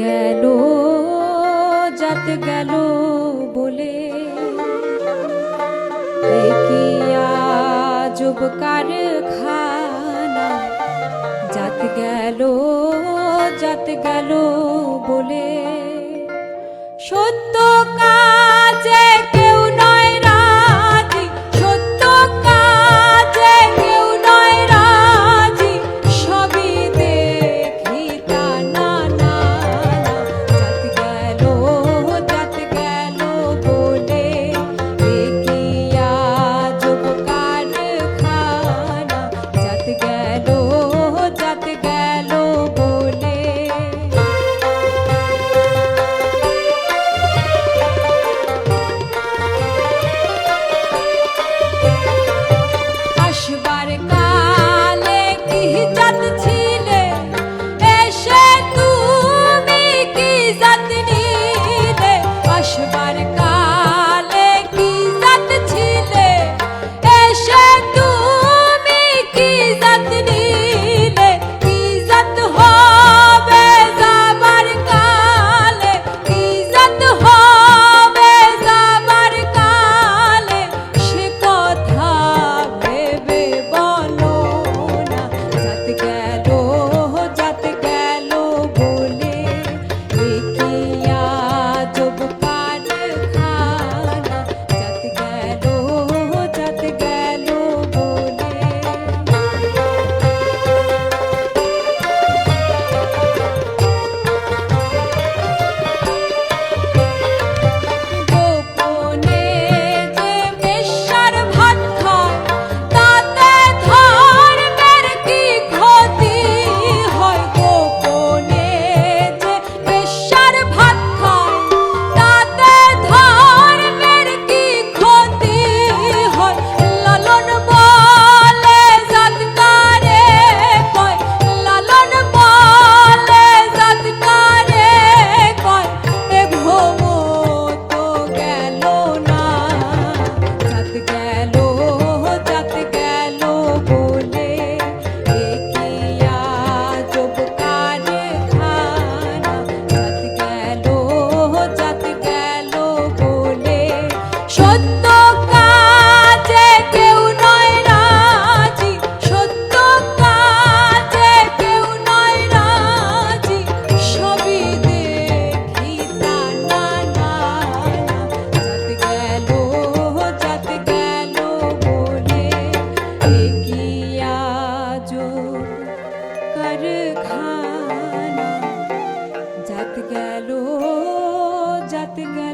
গেল যাত গেল বলে। কি আজব যাত গেল যাত গেল বলে। সত্য সত্য কাজে কেউ নয় রাজি, সত্য কাজে কেউ নয় রাজি, সবই দেখি তা না না যাত গেল যাত গেল বলে এগিয়া যো কারখানা। যাত গেল যাত গেল